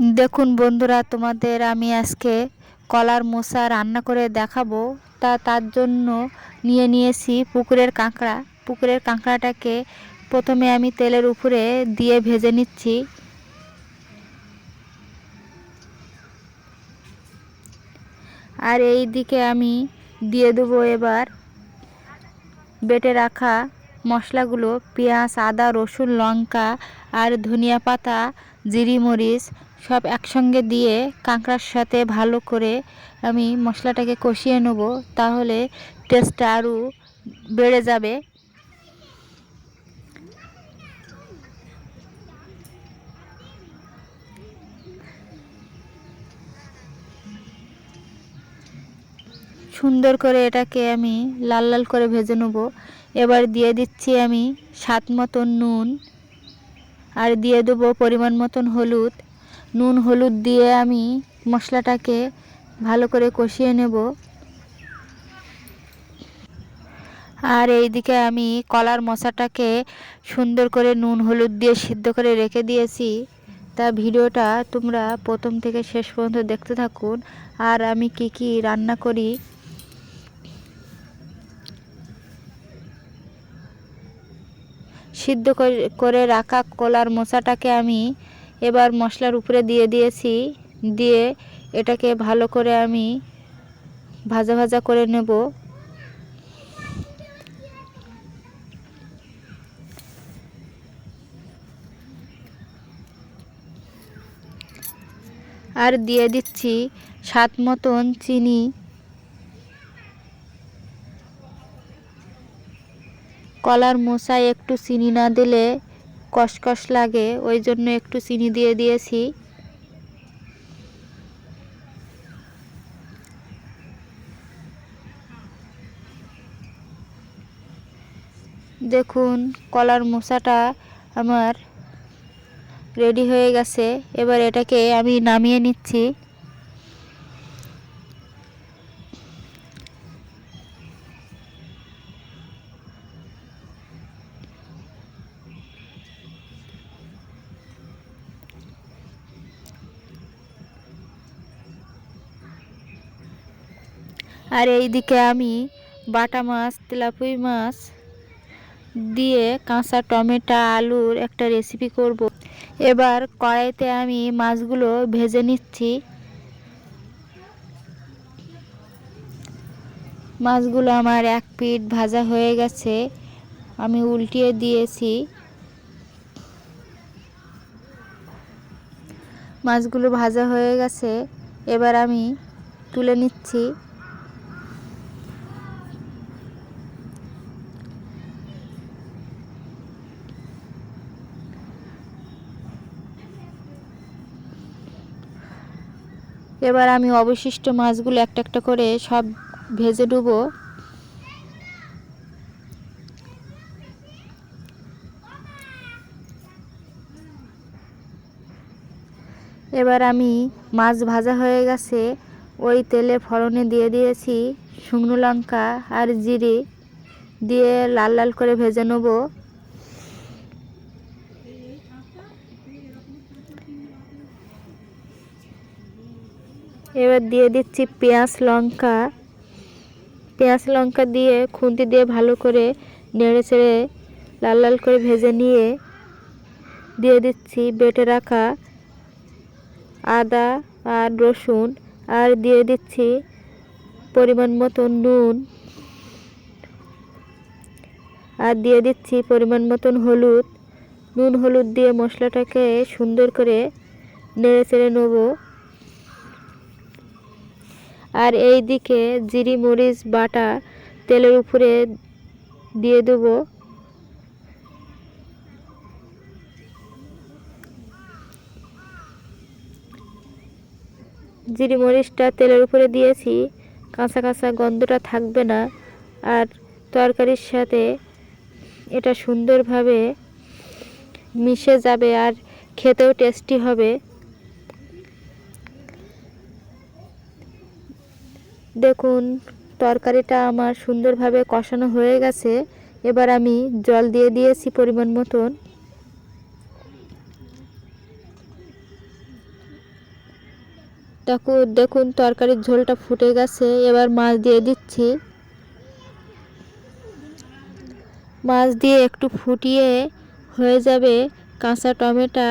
দেখুন বন্ধুরা, তোমাদের আমি আজকে কলার মোচা রান্না করে দেখাবো। তা তার জন্য নিয়ে নিয়েছি পুকুরের কাঁকড়া। পুকুরের কাঁকড়াটাকে প্রথমে আমি তেলের উপরে দিয়ে ভেজে নিচ্ছি। আর এই দিকে আমি দিয়ে দেবো এবার বেটে রাখা মশলাগুলো, পেঁয়াজ, আদা, রসুন, লঙ্কা আর ধনিয়া পাতা, জিরি, মরিচ সব একসঙ্গে দিয়ে কাঁকড়ার সাথে ভালো করে আমি মশলাটাকে কষিয়ে নেব, তাহলে টেস্টটা আরও বেড়ে যাবে। সুন্দর করে এটাকে আমি লাল লাল করে ভেজে নেব। এবার দিয়ে দিচ্ছি আমি স্বাদ মতন নুন, আর দিয়ে দেবো পরিমাণ মতন হলুদ। নুন হলুদ দিয়ে আমি মশলাটাকে ভালো করে কষিয়ে নেব। আর এইদিকে আমি কলার মশাটাকে সুন্দর করে নুন হলুদ দিয়ে সিদ্ধ করে রেখে দিয়েছি। তা ভিডিওটা তোমরা প্রথম থেকে শেষ পর্যন্ত দেখতে থাকুন। আর আমি কি কি রান্না করি। সিদ্ধ করে রাখা কলার মশাটাকে আমি এবার মশলার উপরে দিয়ে দিয়েছি, দিয়ে এটাকে ভালো করে আমি ভাজা ভাজা করে নেব। আর দিয়ে দিচ্ছি স্বাদ মতন চিনি। কলার মশায় একটু চিনি না দিলে কষকষ লাগে, ওই জন্য একটু চিনি দিয়ে দিয়েছি। দেখুন, কলার মশাটা আমার রেডি হয়ে গেছে। এবার এটাকে আমি নামিয়ে নিচ্ছি। আর এই দিকে আমি বাটা মাছ, তেলাপুই মাছ দিয়ে কাঁচা টমেটো, আলুর একটা রেসিপি করব। এবার কড়াইতে আমি মাছগুলো ভেজে নিচ্ছি। মাছগুলো আমার এক পিঠ ভাজা হয়ে গেছে। আমি উল্টিয়ে দিয়েছি। মাছগুলো ভাজা হয়ে গেছে। এবার আমি তুলে নিচ্ছি। এবার আমি অবশিষ্ট মাছগুলো একটা একটা করে সব ভেজে ডুবো। এবার আমি মাছ ভাজা হয়ে গেছে, ওই তেলে ফড়নে দিয়ে দিয়েছি শুকনো লঙ্কা আর জিরে, দিয়ে লাল লাল করে ভেজে নেব। এবার দিয়ে দিচ্ছি পেঁয়াজ, লঙ্কা। পেঁয়াজ, লঙ্কা দিয়ে খুন্তি দিয়ে ভালো করে নেড়ে চেড়ে লাল লাল করে ভেজে নিয়ে দিয়ে দিচ্ছি বেটে রাখা আদা আর রসুন আর দিয়ে দিচ্ছি পরিমাণ মতো নুন আর দিয়ে দিচ্ছি পরিমাণ মতন হলুদ। নুন, হলুদ দিয়ে মশলাটাকে সুন্দর করে নেড়ে চেড়ে নেব। আর এই দিকে জিরি মরিচ বাটা তেলের উপরে দিয়ে দেব। জিরি মরিচটা তেলের উপরে দিয়েছি, কাঁচা কাঁচা গন্ধটা থাকবে না। আর তরকারির সাথে এটা সুন্দরভাবে মিশে যাবে আর খেতেও টেস্টি হবে। দেখুন, তরকারিটা আমার সুন্দরভাবে কষানো হয়ে গেছে। এবার আমি জল দিয়ে দিয়েছি পরিমাণ মতন। দেখো দেখুন, তরকারির ঝোলটা ফুটে গেছে। এবার মাছ দিয়ে দিচ্ছি। মাছ দিয়ে একটু ফুটিয়ে হয়ে যাবে কাঁচা টমেটো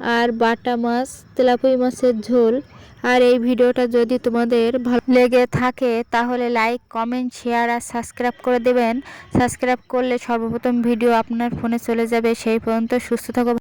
আর বাটা মাছ তেলাপুই মাছের ঝোল। আর এই ভিডিওটা যদি তোমাদের ভালো লেগে থাকে, তাহলে লাইক কমেন্ট শেয়ার আর সাবস্ক্রাইব করে দেবেন। সাবস্ক্রাইব করলে সর্বপ্রথম ভিডিও আপনার ফোনে চলে যাবে। সেই পর্যন্ত সুস্থ থাকো।